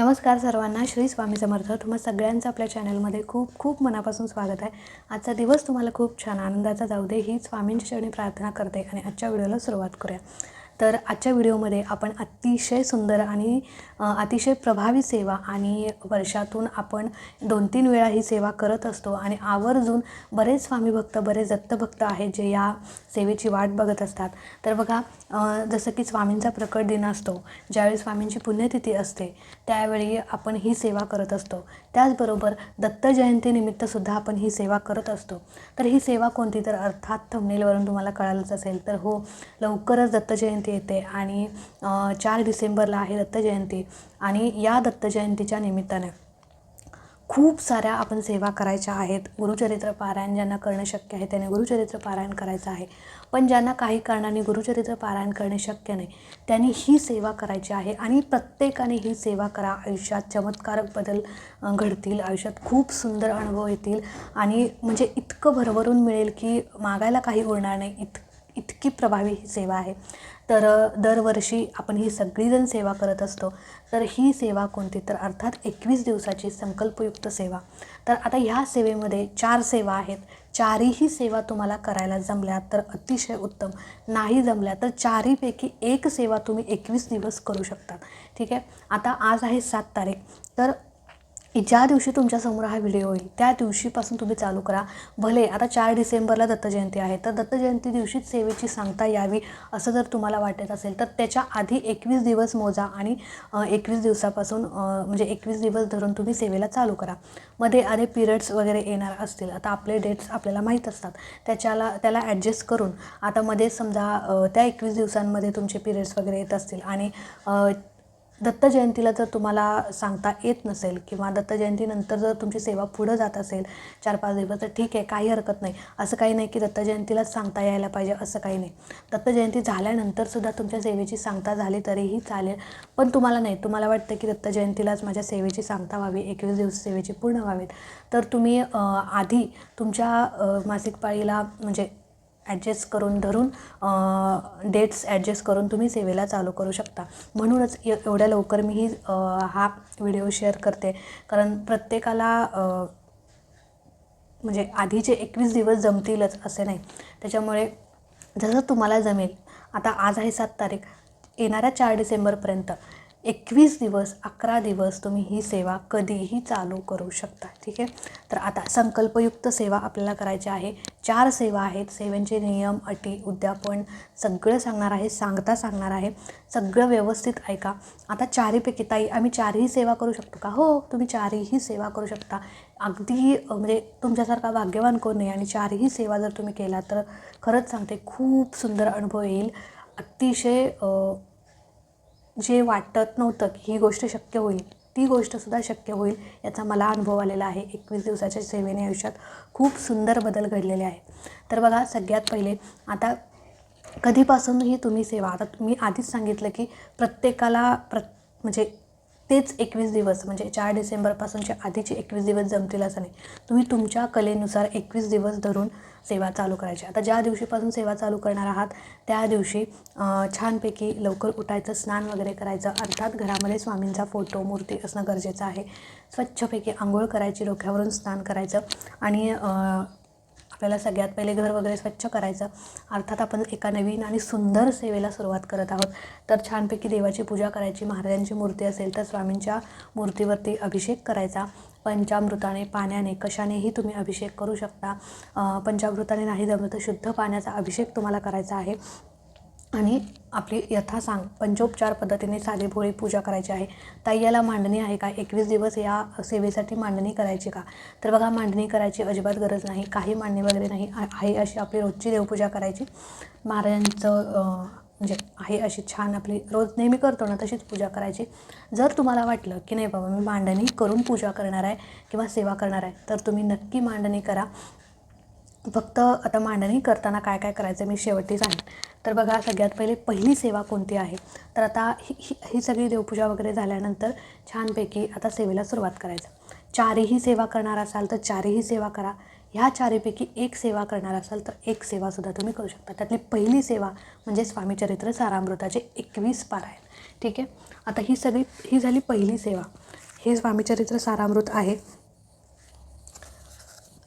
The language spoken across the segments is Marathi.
नमस्कार सर्वांना श्री स्वामी समर्थ. तुम्हा सगळ्यांचं आपल्या चॅनलमध्ये खूप खूप मनापासून स्वागत आहे. आजचा दिवस तुम्हाला खूप छान आनंदाचा जाऊ दे ही स्वामींच्या चरणी प्रार्थना करते आणि आजच्या व्हिडिओला सुरुवात करूया. तर आजच्या व्हिडिओमध्ये आपण अतिशय सुंदर आणि अतिशय प्रभावी सेवा आणि वर्षातून आपण दोन तीन वेळा ही सेवा करत असतो आणि आवर्जून बरेच स्वामी भक्त बरेच दत्तभक्त आहेत जे या सेवेची वाट बघत असतात. तर बघा जसं की स्वामींचा प्रकट दिन असतो ज्यावेळी स्वामींची पुण्यतिथी असते त्यावेळी आपण ही सेवा करत असतो. त्याचबरोबर दत्त जयंतीनिमित्तसुद्धा आपण ही सेवा करत असतो. तर ही सेवा कोणती? तर अर्थात थंबनेलवरून तुम्हाला कळालंच असेल तर हो लवकरच दत्त जयंती येते आणि चार डिसेंबरला आहे दत्त जयंती आणि या दत्त जयंतीच्या निमित्ताने खूप साऱ्या आपण सेवा करायच्या आहेत. गुरुचरित्र पारायण ज्यांना करणं शक्य आहे त्याने गुरुचरित्र पारायण करायचं आहे. पण ज्यांना काही कारणाने गुरुचरित्र पारायण करणे शक्य नाही त्यांनी ही सेवा करायची आहे आणि प्रत्येकाने ही सेवा करा. आयुष्यात चमत्कारक बदल घडतील. आयुष्यात खूप सुंदर अनुभव येतील. आणि म्हणजे इतकं भरभरून मिळेल की मागायला काही उरणार नाही. इत इतकी प्रभावी ही सेवा आहे. तर दरवर्षी आपण ही सगळीजण सेवा करत असतो. तर ही सेवा कोणती? तर अर्थात एकवीस दिवसाची संकल्पयुक्त सेवा. तर आता ह्या सेवेमध्ये चार सेवा आहेत. चारही सेवा तुम्हाला करायला जमल्या तर अतिशय उत्तम. नाही जमल्या तर चारीपैकी एक सेवा तुम्ही एकवीस दिवस करू शकता ठीक आहे? आता आज आहे सात तारीख. तर ज्या दिवशी तुमच्यासमोर हा व्हिडिओ होईल त्या दिवशीपासून तुम्ही चालू करा. भले आता चार डिसेंबरला दत्तजयंती आहे तर दत्तजयंती दिवशीच सेवेची सांगता यावी असं जर तुम्हाला वाटत असेल तर त्याच्या आधी एकवीस दिवस मोजा आणि एकवीस दिवसापासून म्हणजे एकवीस दिवस धरून तुम्ही सेवेला चालू करा. मध्ये अरे पिरियड्स वगैरे येणार असतील आता आपले डेट्स आपल्याला माहीत असतात त्याच्याला त्याला ॲडजस्ट करून आता मध्ये समजा त्या एकवीस दिवसांमध्ये तुमचे पिरियड्स वगैरे येत असतील आणि दत्त जयंतीला जर तुम्हाला सांगता येत नसेल किंवा दत्त जयंतीनंतर जर तुमची सेवा पुढं जात असेल चार पाच दिवस तर ठीक आहे काही हरकत नाही. असं काही नाही की दत्त जयंतीलाच सांगता यायला पाहिजे असं काही नाही. दत्त जयंती झाल्यानंतरसुद्धा तुमच्या सेवेची सांगता झाली तरीही चालेल. पण तुम्हाला नाही तुम्हाला वाटतं की दत्त जयंतीलाच माझ्या सेवेची सांगता व्हावी एकवीस दिवस सेवेची पूर्ण व्हावीत. तर तुम्ही आधी तुमच्या मासिक पाळीला म्हणजे ॲडजस्ट करून धरून डेट्स ॲडजस्ट करून तुम्ही सेवेला चालू करू शकता. म्हणूनच ए एवढ्या लवकर मी ही हा व्हिडिओ शेअर करते. कारण प्रत्येकाला म्हणजे आधीचे एकवीस दिवस जमतीलच असे नाही. त्याच्यामुळे जसं तुम्हाला जमेल आता आज आहे सात तारीख येणाऱ्या चार डिसेंबरपर्यंत एकवीस दिवस अकरा दिवस तुम्ही ही सेवा कधीही चालू करू शकता. ठीक आहे? तर आता संकल्पयुक्त सेवा आपल्याला करायची आहे. चार सेवा आहेत. सेवेंचे नियम अटी उद्यापन सगळं सांगणार आहे सांगता सांगणार आहे. सगळं व्यवस्थित ऐका. आता चारीपैकी ताई आम्ही चारही सेवा करू शकतो का? हो तुम्ही चारही सेवा करू शकता. अगदी म्हणजे तुमच्यासारखा भाग्यवान कोण नाही आणि चारही सेवा जर तुम्ही केला तर खरंच सांगते खूप सुंदर अनुभव येईल. अतिशय जे वाटत नव्हतं की ही गोष्ट शक्य होईल. ती गोष्टसुद्धा शक्य होईल याचा मला अनुभव आलेला आहे. एकवीस दिवसाच्या सेवेने आयुष्यात खूप सुंदर बदल घडलेले आहे तर बघा सगळ्यात पहिले आता कधीपासूनही तुम्ही सेवा आता मी आधीच सांगितलं की प्रत्येकाला प्र म्हणजे तेच एकवीस दिवस म्हणजे चार डिसेंबरपासूनचे आधीचे एकवीस दिवस जमतील असं नाही. तुम्ही तुमच्या कलेनुसार एकवीस दिवस धरून सेवा चालू करायची. आता ज्या दिवशीपासून सेवा चालू करणार आहात त्या दिवशी छानपैकी लवकर उठायचं स्नान वगैरे करायचं. अर्थात घरामध्ये स्वामींचा फोटो मूर्ती असणं गरजेचं आहे. स्वच्छपैकी आंघोळ करायची डोक्यावरून स्नान करायचं आणि आपल्याला सगळ्यात पहिले घर वगैरे स्वच्छ करायचं. अर्थात आपण एका नवीन आणि सुंदर सेवेला सुरुवात करत आहोत. तर छानपैकी देवाची पूजा करायची महाराजांची मूर्ती असेल तर स्वामींच्या मूर्तीवरती अभिषेक करायचा. पंचामृताने पाण्याने कशानेही तुम्ही अभिषेक करू शकता. पंचामृताने नाही जमलं तर शुद्ध पाण्याचा अभिषेक तुम्हाला करायचा आहे. आणि आपली यथा सांग पंचोपचार पद्धतीने साधी भोळी पूजा करायची आहे. ताई याला मांडणी आहे का? एकवीस दिवस या सेवेसाठी मांडणी करायची का? तर बघा मांडणी करायची अजिबात गरज नाही. काही मांडणी वगैरे नाही. आहे अशी आपली रोजची देवपूजा करायची. महाराजांचं म्हणजे आहे अशी छान आपली रोज नेहमी करतो ना तशीच पूजा करायची. जर तुम्हाला वाटलं की नाही बाबा मी मांडणी करून पूजा करणार आहे किंवा सेवा करणार आहे तर तुम्ही नक्की मांडणी करा. फक्त आता मांडणी करताना काय काय करायचं मी शेवटी सांगेन. तर बघा सगळ्यात पहिले पहिली सेवा कोणती आहे? तर आता ही ही ही सगळी देवपूजा वगैरे झाल्यानंतर छानपैकी आता सेवेला सुरुवात करायचं. चारही सेवा करणार असाल तर चारही सेवा करा. ह्या चारीपैकी एक सेवा करणार असाल तर एक सेवासुद्धा तुम्ही करू शकता. त्यातली पहिली सेवा म्हणजे स्वामीचरित्र सारामृताचे एकवीस पारायण. ठीक आहे? आता ही सगळी ही झाली पहिली सेवा. हे स्वामीचरित्र सारामृत आहे.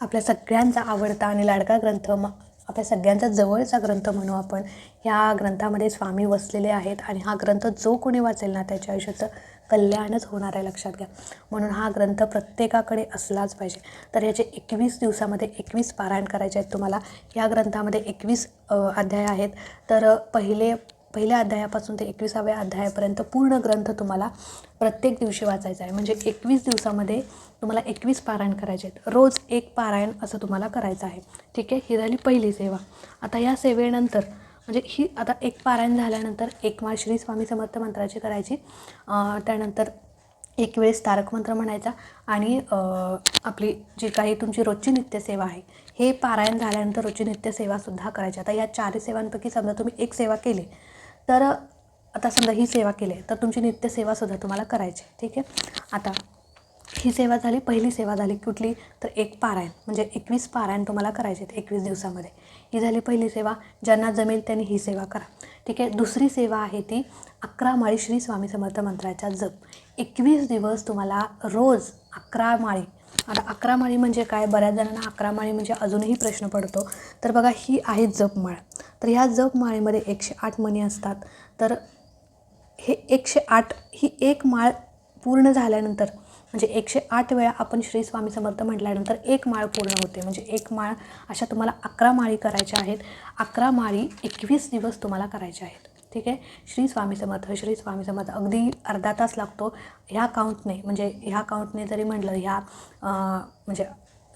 आपल्या सगळ्यांचा आवडता आणि लाडका ग्रंथ म आपल्या सगळ्यांचा जवळचा ग्रंथ म्हणू आपण ह्या ग्रंथामध्ये स्वामी वसलेले आहेत आणि हा ग्रंथ जो कोणी वाचेल ना त्याच्या आयुष्याचं कल्याणच होणार आहे लक्षात घ्या. म्हणून हा ग्रंथ प्रत्येकाकडे असलाच पाहिजे. तर याचे एकवीस दिवसामध्ये एकवीस पारायण करायचे आहेत तुम्हाला. या ग्रंथामध्ये एकवीस अध्याय आहेत. तर पहिले पहिल्या अध्यायापासून ते एकविसाव्या अध्यायापर्यंत पूर्ण ग्रंथ तुम्हाला प्रत्येक दिवशी वाचायचा आहे. म्हणजे एकवीस दिवसामध्ये तुम्हाला एकवीस पारायण करायचे आहेत. रोज एक पारायण असं तुम्हाला करायचं आहे. ठीक आहे? ही झाली पहिली सेवा. आता या सेवेनंतर म्हणजे ही आता एक पारायण झाल्यानंतर एक माळ श्री स्वामी समर्थ मंत्राची करायची. त्यानंतर एक वेळेस तारक मंत्र म्हणायचा आणि आपली जी काही तुमची रोजची नित्यसेवा आहे हे पारायण झाल्यानंतर रोजची नित्यसेवासुद्धा करायची. आता या चारही सेवांपैकी समजा तुम्ही एक सेवा केली तर आता समजा ही सेवा केली तर तुमची नित्यसेवासुद्धा तुम्हाला करायची. ठीक आहे? आता ही सेवा झाली पहिली सेवा झाली कुठली? तर एक पारायण म्हणजे एकवीस पारायण तुम्हाला करायचे आहेत एकवीस दिवसामध्ये. ही झाली पहिली सेवा ज्यांना जमेल त्यांनी ही सेवा करा. ठीक आहे दुसरी सेवा आहे ती अकरा माळी श्री स्वामी समर्थ मंत्राचा जप. एकवीस दिवस तुम्हाला रोज अकरा माळी आता अकरा माळी म्हणजे काय? बऱ्याच जणांना अकरा माळी म्हणजे अजूनही प्रश्न पडतो. तर बघा ही आहे जपमाळ तर ह्या जपमाळीमध्ये एकशे आठ मणी असतात. तर हे एकशे आठ ही एक माळ पूर्ण झाल्यानंतर म्हणजे एकशे आठ वेळा आपण श्री स्वामी समर्थ म्हटल्यानंतर एक माळ पूर्ण होते. म्हणजे एक माळ अशा तुम्हाला अकरा माळी करायच्या आहेत. अकरा माळी एकवीस दिवस तुम्हाला करायच्या आहेत. ठीक आहे? श्री स्वामी समर्थ श्री स्वामी समर्थ. अगदी अर्धा तास लागतो. ह्या काउंटने म्हणजे ह्या काउंटने जरी म्हटलं ह्या म्हणजे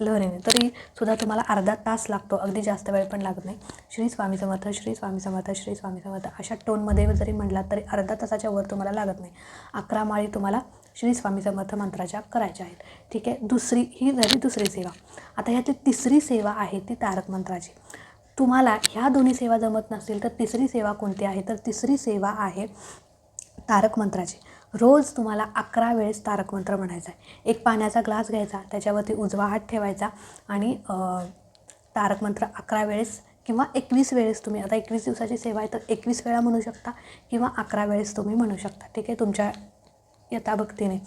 लहरीने. तरी सुद्धा तुम्हाला अर्धा तास लागतो. अगदी जास्त वेळ पण लागत नाही. श्री स्वामी समर्थ श्री स्वामी समर्थ श्री स्वामी समर्थ अशा टोनमध्ये जरी म्हटलात तरी अर्धा तासाच्या वर तुम्हाला लागत नाही. अकरा माळी तुम्हाला श्री स्वामी समर्थ मंत्राच्या करायच्या आहेत. ठीक आहे? दुसरी ही झाली दुसरी सेवा. आता ह्यातली तिसरी सेवा आहे ती तारक मंत्राची. तुम्हाला ह्या दोन्ही सेवा जमत नसतील तर तिसरी सेवा कोणती आहे? तर तिसरी सेवा आहे तारक मंत्राची. रोज तुम्हाला अकरा वेळेस तारक मंत्र म्हणायचा आहे. एक पाण्याचा ग्लास घ्यायचा त्याच्यावरती उजवा हात ठेवायचा आणि तारक मंत्र अकरा वेळेस किंवा एकवीस वेळेस तुम्ही आता एकवीस दिवसाची सेवा आहे तर एकवीस वेळा म्हणू शकता किंवा अकरा वेळेस तुम्ही म्हणू शकता. ठीक आहे? तुमच्या यथाभक्तीने.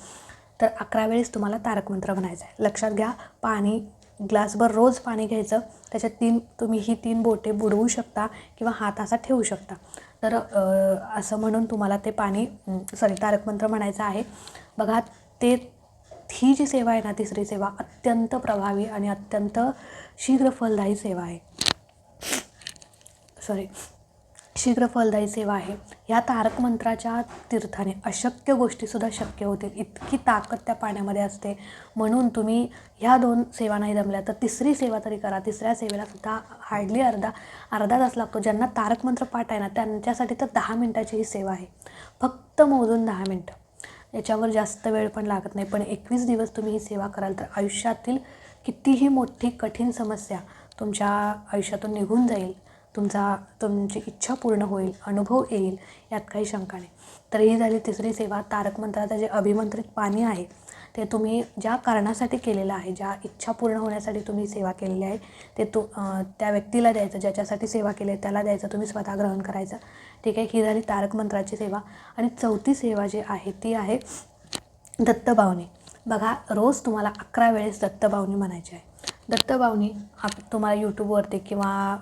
तर अकरा वेळेस तुम्हाला तारक मंत्र म्हणायचं आहे. लक्षात घ्या पाणी ग्लासभर रोज पाणी घ्यायचं त्याच्यात तीन तुम्ही ही तीन बोटे बुडवू शकता किंवा हात असा ठेवू शकता. तर असं म्हणून तुम्हाला ते पाणी सॉरी तारक मंत्र म्हणायचं आहे. बघा ते ही जी सेवा आहे ना तिसरी सेवा अत्यंत प्रभावी आणि अत्यंत शीघ्र फलदायी सेवा आहे. सॉरी शीघ्र फलदायी सेवा आहे. या तारक मंत्राच्या तीर्थाने अशक्य गोष्टीसुद्धा शक्य होतील. इतकी ताकद त्या पाण्यामध्ये असते. म्हणून तुम्ही ह्या दोन सेवा नाही जमल्या तर तिसरी सेवा तरी करा. तिसऱ्या सेवेला सुद्धा हार्डली अर्धा अर्धा तास लागतो. ज्यांना तारक मंत्र पाठ आहे ना त्यांच्यासाठी तर दहा मिनटाची ही सेवा आहे. फक्त मोजून दहा मिनटं. याच्यावर जास्त वेळ पण लागत नाही. पण एकवीस दिवस तुम्ही ही सेवा कराल तर आयुष्यातील कितीही मोठी कठीण समस्या तुमच्या आयुष्यातून निघून जाईल. तुमचा तुमची इच्छा पूर्ण होईल अनुभव येईल यात काही शंका नाही. तर ही झाली तिसरी सेवा तारक मंत्राचं जे अभिमंत्रित पाणी आहे ते तुम्ही ज्या कारणासाठी केलेलं आहे ज्या इच्छा पूर्ण होण्यासाठी तुम्ही सेवा केलेली आहे ते तू त्या व्यक्तीला द्यायचं ज्याच्यासाठी सेवा केली आहे त्याला द्यायचं तुम्ही स्वतः ग्रहण करायचं. ठीक आहे ही झाली तारक मंत्राची सेवा. आणि चौथी सेवा जी आहे ती आहे दत्तभावनी. बघा रोज तुम्हाला अकरा वेळेस दत्तभावनी म्हणायची आहे. दत्तभावनी आप तुम्हाला यूट्यूबवरती किंवा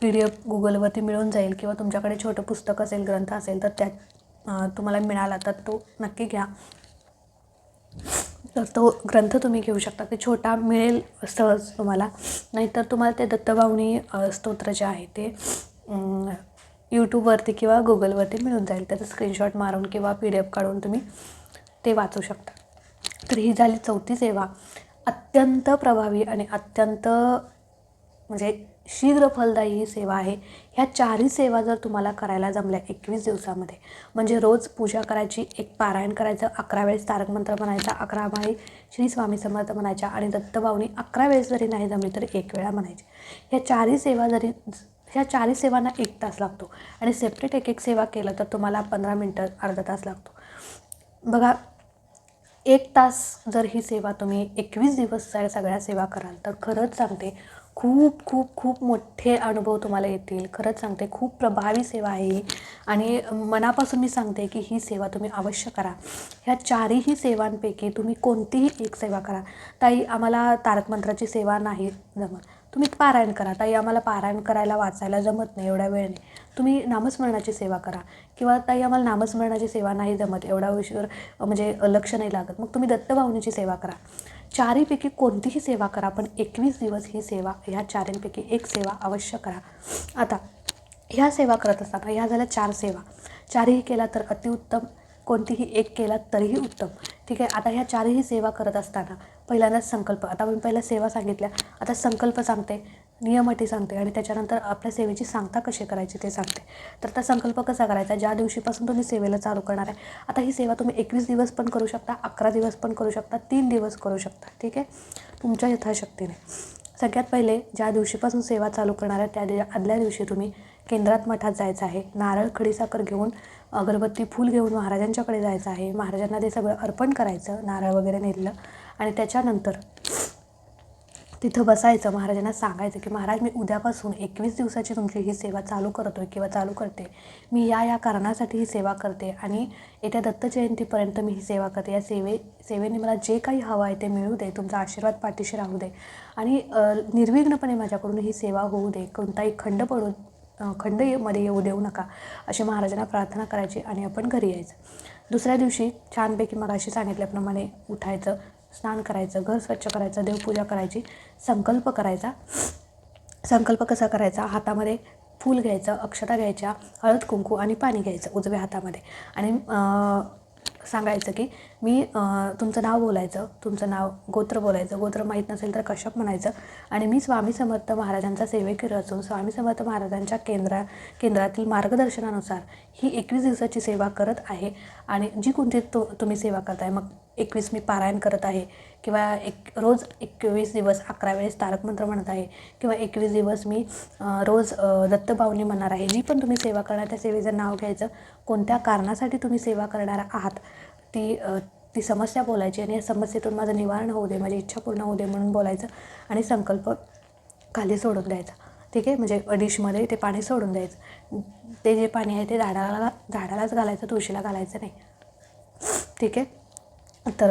पी डी एफ गुगलवरती मिळून जाईल किंवा तुमच्याकडे छोटं पुस्तक असेल ग्रंथ असेल तर त्यात तुम्हाला मिळाला तर तो नक्की घ्या. तर तो ग्रंथ तुम्ही घेऊ शकता ते छोटा मिळेल सहज तुम्हाला. नाहीतर तुम्हाला ते दत्तभावनी स्तोत्र जे आहे ते यूट्यूबवरती किंवा गुगलवरती मिळून जाईल. त्याचं स्क्रीनशॉट मारून किंवा पी डी एफ काढून तुम्ही ते वाचू शकता. तर ही झाली चौथी सेवा. अत्यंत प्रभावी आणि अत्यंत म्हणजे शीघ्र फलदायी ही सेवा आहे. ह्या चारही सेवा जर तुम्हाला करायला जमल्या एकवीस दिवसामध्ये म्हणजे रोज पूजा करायची एक पारायण करायचं अकरा वेळेस तारक मंत्र म्हणायचा अकरा माळी श्री स्वामी समर्थ म्हणायच्या आणि दत्तभावनी अकरा वेळेस जरी नाही जमली तरी एक वेळा म्हणायची. ह्या चारही सेवा जरी ह्या चारही सेवांना एक तास लागतो आणि सेपरेट एक एक सेवा केलं तर तुम्हाला पंधरा मिनटं अर्धा तास लागतो. बघा एक तास जर ही सेवा तुम्ही एकवीस दिवस सगळ्या सेवा कराल तर खरंच सांगते खूप खूप खूप मोठे अनुभव तुम्हाला येतील. खरंच सांगते खूप प्रभावी सेवा आहे ही. आणि मनापासून मी सांगते की ही सेवा तुम्ही अवश्य करा. ह्या चारही सेवांपैकी तुम्ही कोणतीही एक सेवा करा. ताई आम्हाला तारक मंत्राची सेवा नाही जमत. तुम्ही पारायण करा. ताई आम्हाला पारायण करायला वाचायला जमत नाही एवढ्या वेळेने. तुम्ही नामस्मरणाची सेवा करा. किंवा ताई आम्हाला नामस्मरणाची सेवा नाही जमत एवढा उशीर म्हणजे लक्ष नाही लागत. मग तुम्ही दत्तभावनेची सेवा करा. चारीपैकी कोणतीही सेवा करा पण एकवीस दिवस ही सेवा ह्या चारींपैकी एक सेवा अवश्य करा. आता ह्या सेवा करत असताना ह्या झाल्या चार सेवा. चारही केला तर अतिउत्तम कोणतीही एक केला तरीही उत्तम. ठीक आहे आता ह्या चारही सेवा करत असताना पहिल्यांदाच संकल्प आता मी पहिल्या सेवा सांगितल्या आता संकल्प सांगते. नियम अटी सांगते आणि त्याच्यानंतर आपल्या सेवेची सांगता कशी करायची ते सांगते. तर त्या संकल्प कसा करायचा? ज्या दिवशीपासून तुम्ही सेवेला चालू करणार आहे आता ही सेवा तुम्ही एकवीस दिवस पण करू शकता अकरा दिवस पण करू शकता तीन दिवस करू शकता ठीक आहे? तुमच्या यथाशक्तीने. सगळ्यात पहिले ज्या दिवशीपासून सेवा चालू करणार आहे त्या दि आदल्या दिवशी तुम्ही केंद्रात मठात जायचं आहे. नारळ खडीसाखर घेऊन अगरबत्ती फूल घेऊन महाराजांच्याकडे जायचं आहे. महाराजांना ते सगळं अर्पण करायचं नारळ वगैरे नेलेलं आणि त्याच्यानंतर तिथं बसायचं महाराजांना सांगायचं की महाराज मी उद्यापासून एकवीस दिवसाची तुमची ही सेवा चालू करतो आहे किंवा चालू करते. मी या या कारणासाठी ही सेवा करते आणि येत्या दत्त जयंतीपर्यंत मी ही सेवा करते. या सेवे सेवेने मला जे काही हवं आहे ते मिळू दे तुमचा आशीर्वाद पाठीशी राहू दे आणि निर्विघ्नपणे माझ्याकडून ही सेवा होऊ दे. कोणताही खंड पडू खंडमध्ये येऊ देऊ नका. अशी महाराजांना प्रार्थना करायची आणि आपण घरी यायचं. दुसऱ्या दिवशी छानपैकी मगाशी सांगितल्याप्रमाणे उठायचं. स्नान करायचं घर स्वच्छ करायचं देवपूजा करायची संकल्प करायचा. संकल्प कसा करायचा? हातामध्ये फूल घ्यायचं अक्षता घ्यायच्या हळद कुंकू आणि पाणी घ्यायचं उजव्या हातामध्ये. आणि सांगायचं की मी तुमचं नाव बोलायचं तुमचं नाव गोत्र बोलायचं गोत्र माहीत नसेल तर कश्यप म्हणायचं. आणि मी स्वामी समर्थ महाराजांचा सेवेकरी असून स्वामी समर्थ महाराजांच्या केंद्रा केंद्रातील मार्गदर्शनानुसार ही एकवीस दिवसाची सेवा करत आहे. आणि जी कोणती तो तुम्ही सेवा करताय मग एकवीस मी पारायण करत आहे किंवा एक रोज एकवीस दिवस अकरा वेळेस तारक मंत्र म्हणत आहे किंवा एकवीस दिवस मी रोज दत्तभावनी म्हणणार आहे. जी पण तुम्ही सेवा करणार त्या सेवेचं नाव घ्यायचं. कोणत्या कारणासाठी तुम्ही सेवा करणार आहात? ती ती समस्या बोलायची आणि या समस्येतून माझं निवारण होऊ दे माझी इच्छा पूर्ण होऊ दे म्हणून बोलायचं आणि संकल्प खाली सोडून द्यायचा. ठीक आहे? म्हणजे डिशमध्ये ते पाणी सोडून द्यायचं. ते जे पाणी आहे ते झाडाला झाडालाच घालायचं तुळशीला घालायचं नाही. ठीक आहे? तर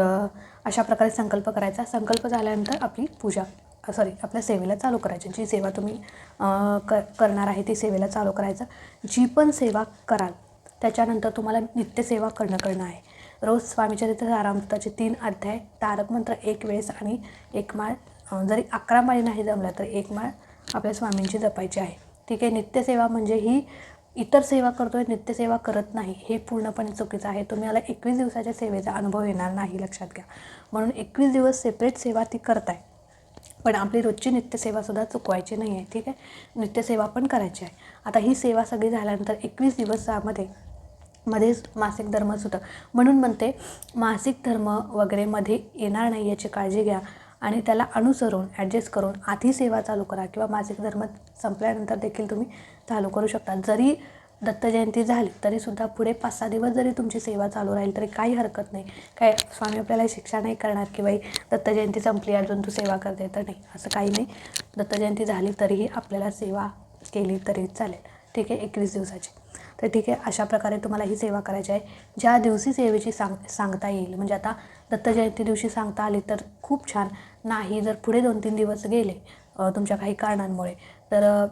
अशा प्रकारे संकल्प करायचा. संकल्प झाल्यानंतर आपली पूजा सॉरी आपल्या सेवेला चालू करायची. जी सेवा तुम्ही क करणार आहे ती सेवेला चालू करायचं. जी पण सेवा कराल त्याच्यानंतर तुम्हाला नित्यसेवा करणं करणं आहे. रोज स्वामीचरित्र सारामृताचे तीन अध्याय तारक मंत्र एक वेळेस आणि एक माळ जरी अकरा माळी नाही जमल्या तर एक माळ आपल्या स्वामींची जपायची आहे. ठीक आहे नित्यसेवा म्हणजे ही इतर सेवा करतो आहे नित्यसेवा करत नाही हे पूर्णपणे चुकीचं आहे. तुम्ही एकवीस दिवसाच्या सेवेचा अनुभव येणार नाही लक्षात घ्या. म्हणून एकवीस दिवस सेपरेट सेवा ती करताय. पण आपली रोजची नित्यसेवासुद्धा चुकवायची नाही आहे ठीक आहे? नित्यसेवा पण करायची आहे. आता ही सेवा सगळी झाल्यानंतर एकवीस दिवसामध्ये मध्येच मासिक धर्म सुद्धा. म्हणून म्हणते मासिक धर्म वगैरे मध्ये येणार नाही याची काळजी घ्या आणि त्याला अनुसरून ॲडजस्ट करून आधी सेवा चालू करा किंवा मासिक धर्म संपल्यानंतर देखील तुम्ही चालू करू शकता. जरी दत्त जयंती झाली तरीसुद्धा पुढे पाच सहा दिवस जरी तुमची सेवा चालू राहील तरी काही हरकत नाही. काय स्वामी आपल्याला शिक्षा नाही करणार की बाई दत्त जयंती संपली अजून तू सेवा करते तर नाही. असं काही नाही. दत्त जयंती झाली तरीही आपल्याला सेवा केली तरी चालेल. ठीक आहे? एकवीस दिवसाची. तर ठीक आहे अशा प्रकारे तुम्हाला ही सेवा करायची आहे. ज्या दिवशी सेवेची सांग सांगता येईल म्हणजे आता दत्त जयंती दिवशी सांगता आली तर खूप छान. नाही जर पुढे दोन तीन दिवस गेले तुमच्या काही कारणांमुळे तर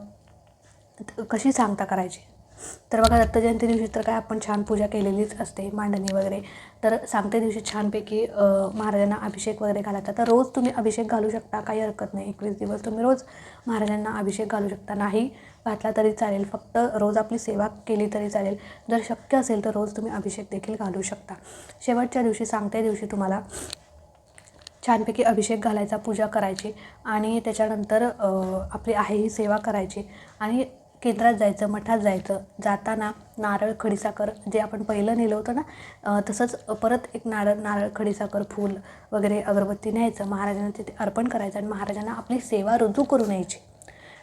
कशी सांगता करायची? तर बघा दत्त जयंती दिवशी तर काय आपण छान पूजा केलेलीच असते मांडणी वगैरे. तर सांगते दिवशी छानपैकी महाराजांना अभिषेक वगैरे घालायचा तर रोज तुम्ही अभिषेक घालू शकता काही हरकत नाही. एकवीस दिवस तुम्ही रोज महाराजांना अभिषेक घालू शकता. नाही घातला तरी चालेल फक्त रोज आपली सेवा केली तरी चालेल. जर शक्य असेल तर रोज तुम्ही अभिषेक देखील घालू शकता. शेवटच्या दिवशी सांगते दिवशी तुम्हाला छानपैकी अभिषेक घालायचा पूजा करायची. आणि त्याच्यानंतर आपली आहे ही सेवा करायची. आणि केंद्रात जायचं मठात जायचं जाताना नारळ खडीसाखर जे आपण पहिलं नेलं होतं ना तसंच परत एक नारळ नारळ खडीसाखर फूल वगैरे अगरबत्ती न्यायचं. महाराजांना तिथे अर्पण करायचं आणि महाराजांना आपली सेवा रुजू करून यायची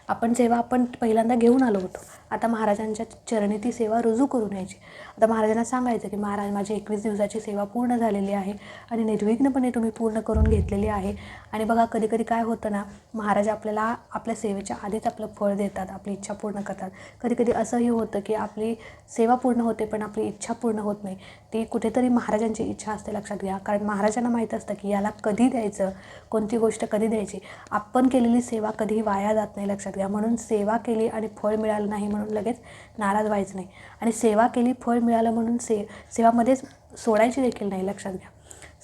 आपण सेवा आपण पहिल्यांदा घेऊन आलो होतो. आता महाराजांच्या चरणी ती सेवा रुजू करून यायची. आता महाराजांना सांगायचं की महाराज माझी एकवीस दिवसाची सेवा पूर्ण झालेली आहे आणि निर्विघ्नपणे तुम्ही पूर्ण करून घेतलेली आहे. आणि बघा कधी कधी काय होतं ना महाराज आपल्याला आपल्या सेवेच्या आधीच आपलं फळ देतात आपली इच्छा पूर्ण करतात. कधी कधी असंही होतं की आपली सेवा पूर्ण होते पण आपली इच्छा पूर्ण होत नाही. ती कुठेतरी महाराजांची इच्छा असते लक्षात घ्या. कारण महाराजांना माहीत असतं की याला कधी द्यायचं कोणती गोष्ट कधी द्यायची. आपण केलेली सेवा कधीही वाया जात नाही लक्षात घ्या. म्हणून सेवा केली आणि फळ मिळालं नाही म्हणून लगेच नाराज व्हायचं नाही. आणि सेवा केली फळ मिळालं म्हणून से सेवामध्येच सोडायची देखील नाही लक्षात घ्या.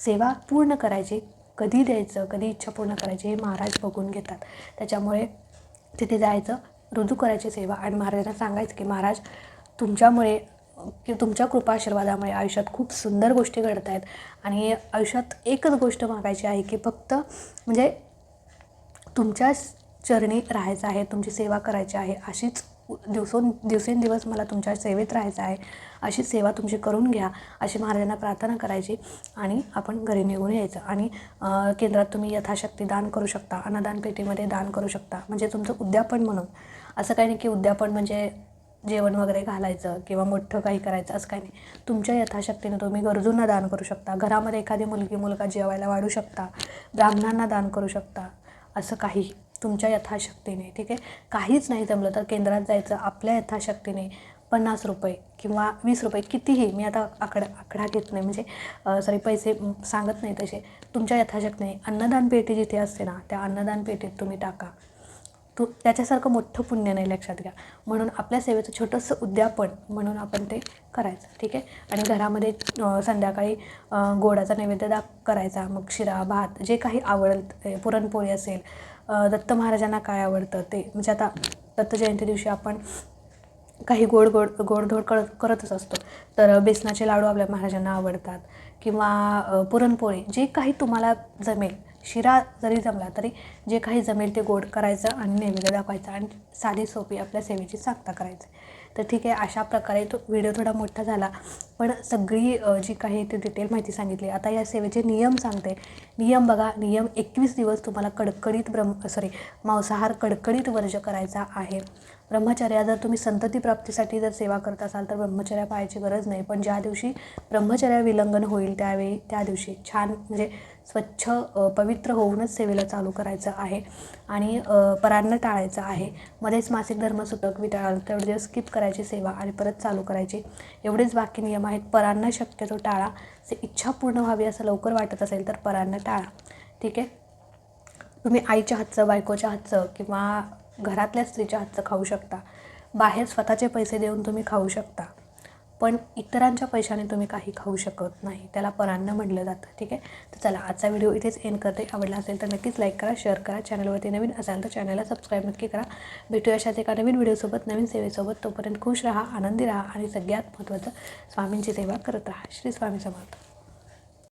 सेवा पूर्ण करायची कधी द्यायचं कधी इच्छा पूर्ण करायची हे महाराज बघून घेतात. त्याच्यामुळे तिथे जायचं रुजू करायची सेवा आणि महाराजांना सांगायचं की महाराज तुमच्यामुळे की तुमच्या कृपा आशीर्वादामुळे आयुष्यात खूप सुंदर गोष्टी घडत आहेत आणि आयुष्यात एकच गोष्ट मागायची आहे की फक्त म्हणजे तुमच्या चरणी राहायचं आहे तुमची सेवा करायची आहे अशीच दिवसोन दिवसेंदिवस मला तुमच्या सेवेत राहायचं आहे. अशी सेवा तुमची करून घ्या अशी महाराजांना प्रार्थना करायची आणि आपण घरी निघून यायचं. आणि केंद्रात तुम्ही यथाशक्ती दान करू शकता अन्नदान पेटीमध्ये दान करू शकता. म्हणजे तुमचं उद्यापन म्हणून. असं काही नाही की उद्यापन म्हणजे जेवण वगैरे घालायचं किंवा मोठं काही करायचं असं काही नाही. तुमच्या यथाशक्तीने तुम्ही गरजूंना दान करू शकता. घरामध्ये एखादी मुलगी मुलगा जेवायला वाढू शकता. ब्राह्मणांना दान करू शकता. असं काही. तुमच्या यथाशक्तीने ठीक आहे? काहीच नाही जमलं तर केंद्रात जायचं आपल्या यथाशक्तीने पन्नास रुपये किंवा वीस रुपये कितीही मी आता आकडा आकडा घेत नाही म्हणजे सॉरी पैसे सांगत नाही तसे. तुमच्या यथाशक्तीने अन्नदान पेटी जिथे असते ना त्या अन्नदान पेटीत तुम्ही टाका. तू त्याच्यासारखं मोठं पुण्य नाही लक्षात घ्या. म्हणून आपल्या सेवेचं छोटंसं उद्यापन म्हणून आपण ते करायचं ठीक आहे? आणि घरामध्ये संध्याकाळी गोडाचा नैवेद्य दाख करायचा मग शिरा भात जे काही आवडेल पुरणपोळी असेल दत्त महाराजांना काय आवडतं ते? म्हणजे आता दत्त जयंती दिवशी आपण काही गोड गोड गोडधोड करत करतच असतो. तर बेसनाचे लाडू आपल्या महाराजांना आवडतात. किंवा पुरणपोळी जे काही तुम्हाला जमेल शिरा जरी जमला तरी जे काही जमेल ते गोड करायचं आणि नैवेद्य दाखवायचं आणि साधी सोपी आपल्या सेवेची सांगता करायची. तर ठीक आहे अशा प्रकारे तो व्हिडिओ थोडा मोठा झाला. पण सगळी जी काही ते डिटेल माहिती सांगितली आता या सेवेचे नियम सांगते. नियम बघा नियम एकवीस दिवस तुम्हाला कडकडीत ब्रह्म सॉरी मांसाहार कडकडीत वर्ज करायचा आहे. ब्रह्मचर्या जर तुम्ही संतती प्राप्तीसाठी जर सेवा करत असाल तर ब्रह्मचर्या पाहायची गरज नाही. पण ज्या दिवशी ब्रह्मचर्या विलंघन होईल त्यावेळी त्या दिवशी छान म्हणजे स्वच्छ पवित्र होऊनच सेवेला चालू करायचं आहे आणि अ, परान्न टाळायचं आहे. मध्येच मासिक धर्मसूतक विटाळ तेवढे दिवस स्किप करायची सेवा आणि परत चालू करायची. एवढेच बाकी नियम आहेत. परान्न शक्यतो टाळा. से इच्छा पूर्ण व्हावी असं लवकर वाटत असेल तर परान्न टाळा. ठीक आहे? तुम्ही आईच्या हातचं बायकोच्या हातचं किंवा घरातल्या स्त्रीच्या हातचं खाऊ शकता. बाहेर स्वतःचे पैसे देऊन तुम्ही खाऊ शकता. पण इतरांच्या पैशाने तुम्ही काही खाऊ शकत नाही. त्याला परान्न म्हटलं जातं. ठीक आहे? तर चला आजचा व्हिडिओ इथेच एंड करते. आवडला असेल तर नक्कीच लाईक करा शेअर करा. चॅनलवरती नवीन असाल तर चॅनलला सबस्क्राईब नक्की करा. भेटूया अशाच एका नवीन व्हिडिओसोबत नवीन सेवेसोबत तोपर्यंत खुश राहा आनंदी राहा आणि सगळ्यात महत्त्वाचं स्वामींची सेवा करत राहा. श्री स्वामी समर्थ.